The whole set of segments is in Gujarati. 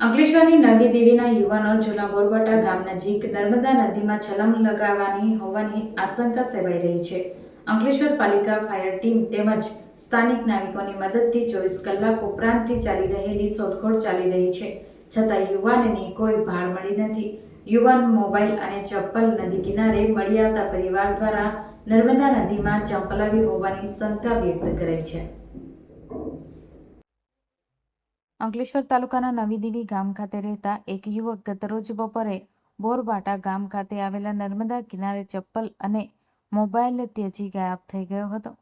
અંકલેશ્વરની નવી દેવીના યુવાનો જૂના બોરવટા ગામ નજીક નર્મદા નદીમાં છલમ લગાવવાની હોવાની આશંકા સેવાઈ રહી છે. અંકલેશ્વર પાલિકા ફાયર ટીમ તેમજ સ્થાનિક નાવિકોની મદદથી ચોવીસ કલાક ઉપરાંતથી ચાલી રહેલી શોધખોળ ચાલી રહી છે. છતાં યુવાનની કોઈ ભાળ મળી નથી. યુવાન મોબાઈલ અને ચપ્પલ નદી કિનારે મળી આવતા પરિવાર દ્વારા નર્મદા નદીમાં ચંપલાવી હોવાની શંકા વ્યક્ત કરાઈ છે. અંકલેશ્વર તાલુકાના નવી દેવી ગામ ખાતે રહેતા એક યુવક ગતરોજ બપોરે બોરબાટા ગામ ખાતે આવેલા નર્મદા કિનારે ચપ્પલ અને મોબાઈલ ત્યજી ગાયબ થઈ ગયો હતો.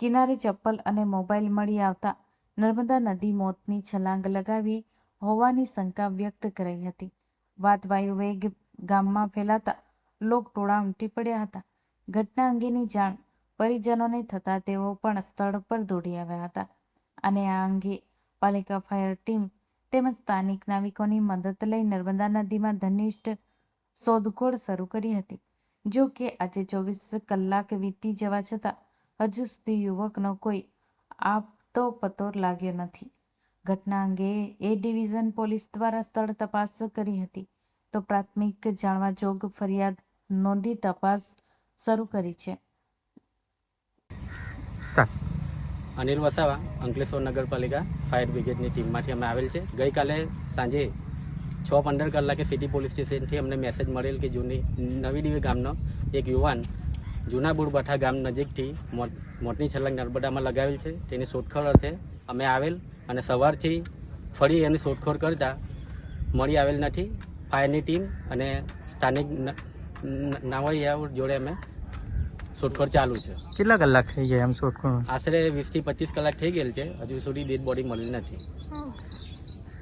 કિનારે ચપ્પલ અને મોબાઈલ મળી આવતા નર્મદા નદી મોતની છલાંગ લગાવી હોવાની શંકા વ્યક્ત કરી હતી. વાત વાયુવેગ ગામમાં ફેલાતા લોકટોળા ઉમટી પડ્યા હતા. ઘટના અંગેની જાણ પરિજનોને થતાં તેઓ પણ સ્થળ પર દોડી આવ્યા હતા અને આ અંગે પાલિકા ફાયર ટીમ તેમજ સ્થાનિક નાવિકોની મદદ લઈ નર્મદા નદીમાં ઘનિષ્ઠ શોધખોળ શરૂ કરી હતી. જો કે આજે ચોવીસ કલાક વીતી જવા છતાં હજુ સુધી યુવકનો કોઈ આપતો પતો લાગ્યો નથી. ઘટના અંગે એ ડિવિઝન પોલીસ દ્વારા સ્થળ તપાસ કરી હતી. તો પ્રાથમિક જાણવા જોગ ફરિયાદ નોંધી તપાસ શરૂ કરી છે. અનિલ વસાવા, અંકલેશ્વર નગરપાલિકા ફાયર બ્રિગેડની ટીમમાંથી અમે આવેલ છે. ગઈકાલે સાંજે છ પંદર કલાકે સિટી પોલીસ સ્ટેશનથી અમને મેસેજ મળેલ કે જૂની, નવી દીવી ગામનો એક યુવાન જૂના બુરબઠા ગામ નજીકથી મોટની છલાંગ નર્મદામાં લગાવેલ છે. તેની શોધખોળ અર્થે અમે આવેલ અને સવારથી ફરી એની શોધખોળ કરતા મળી આવેલ નથી. ફાયરની ટીમ અને સ્થાનિક ન- ન- જોડે અમે શોધખોળ ચાલુ છે. કેટલા કલાક થઈ ગયા એમ શોધખોળ આશરે વીસથી પચીસ કલાક થઈ ગયેલ છે. હજુ સુધી ડેડ બોડી મળી નથી.